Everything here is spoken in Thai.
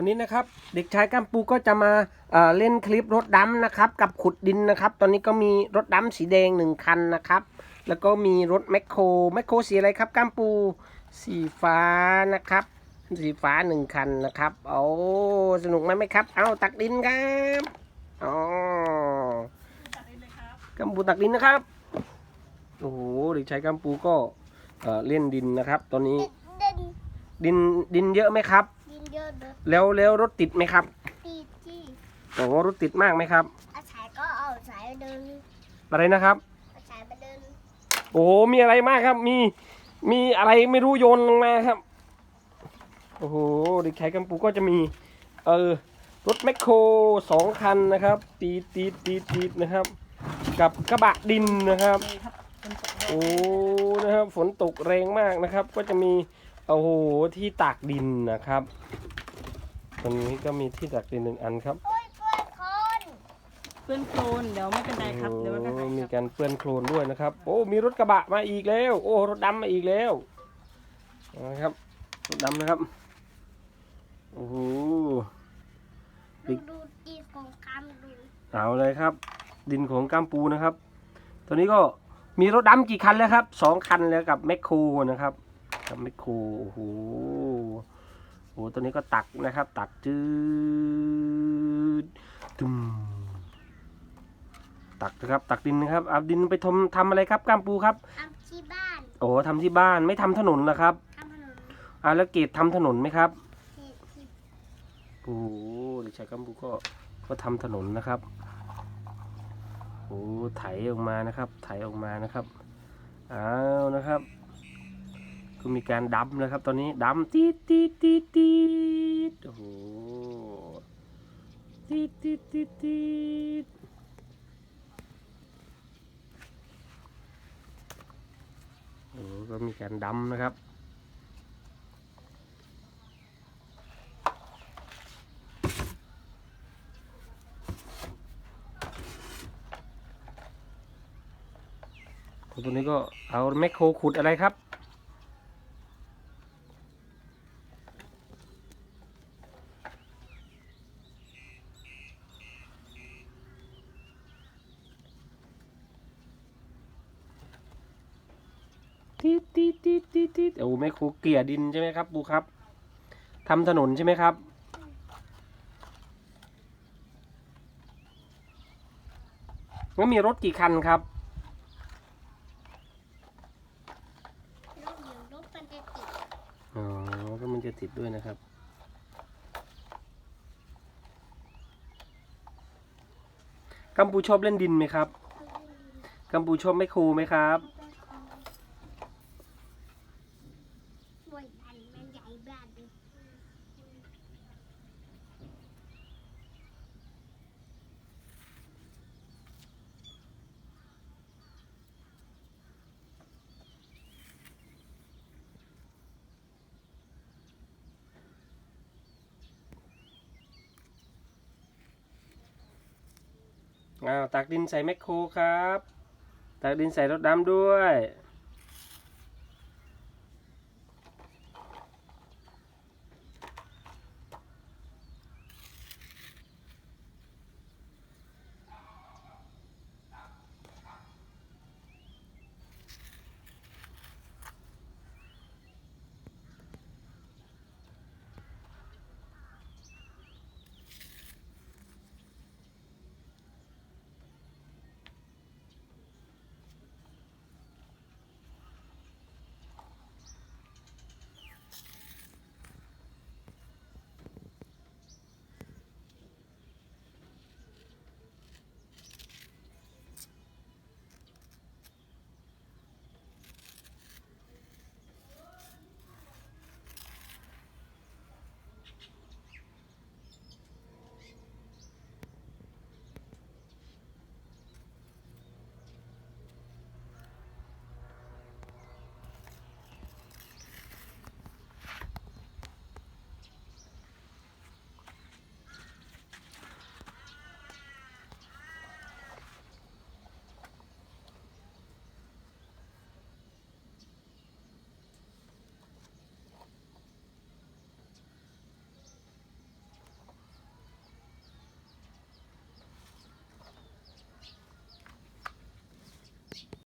วันนี้นะครับเด็กชายกัมปูก็จะมาเอ่อเล่นคลิปรถดำนะครับ กับขุดดินนะครับ ตอนนี้ก็มีรถดำสีแดงหนึ่งคันนะครับ แล้วก็มีรถแมคโครแมคโครสีอะไรครับกัมปูสีฟ้านะครับ สีฟ้าหนึ่งคันนะครับโอ้สนุกไหมไหมครับ เอาตักดินครับอ๋อกัมปูตักดินนะครับโอ้โหเด็กชายกัมปูก็เอ่อเล่นดินนะครับ ตอนนี้เดินดินดินเยอะไหมครับดิน เยอะเดินแล้วแล้วรถติดไหมครับตีที่โอ้รถติดมากไหมครับ อาสายก็เอาสายเดินอะไรนะครับ เอาสายไปเดินโอ้โหมีอะไรมากครับ มีมีอะไรไม่รู้โยนลงมาครับ โอ้โหเด็กชายกัมปูก็จะมี เออรถแมคโครสองคันนะครับ ตีดตีดตีดตีดนะครับ กับกระบะดินนะครับโอ้ นะครับ ฝนตกแรงมากนะครับ ก็จะมี โอ้โห ที่ตากดินนะครับ ตรงนี้ก็มีที่ตากดินหนึ่งอันครับโอ้ยเพื่อนคนเปื้อนโคลนเดี๋ยวไม่เป็นไรครับเดี๋ยวมันก็โอ้หายมีครับการเปื้อนโคลนด้วยนะครับ โอ้มีรถกระบะมาอีกแล้ว โอ้รถดำมาอีกแล้วนะครับรถดำนะครับโอ้โห ดูดูดีของคำดูเอาเลยครับ ดินของกัมปูนะครับ ตอนนี้ก็มีรถดำกี่คันแล้วครับสองคันแล้วกับแมคโครนะครับกับแมคโครโอ้โหโอ้โหตัวนี้ก็ตักนะครับ ตักจืดตึมตักนะครับ ตักดินนะครับเอาดินไปทำทำอะไรครับกัมปูครับทำที่บ้านโอ้ทำที่บ้านไม่ทำถนนนะครับทำถนนอ่าแล้วเกรดทำถนนไหมครับที่ที่โอ้โหเด็กชายกัมพูก็ก็ทำถนนนะครับโอ้ไถออกมานะครับ ไถออกมานะครับ เอานะครับ ก็มีการดับนะครับ ตอนนี้ดับตีตีตีตีโอ้โหตีตีตีตีโอ้ก็มีการดำนะครับตัวนี้ก็เอาแมคโครขุดอะไรครับ ตีดตีดตีดตีดตีดโอ้แมคโครูเกลี่ยดินใช่ไหมครับปูครับทำถนนใช่ไหมครับ แล้วมีรถกี่คันครับรถเดี๋ยวรถมันจะติดอ๋อก็มันจะติดด้วยนะครับ กัมพูชอบเล่นดินไหมครับ กัมพูชอบไม่ครูไหมครับบวยอัน มันใหญ่บ้านเลยอ้าวตักดินใส่แมคโครครับ ตักดินใส่รถดำด้วย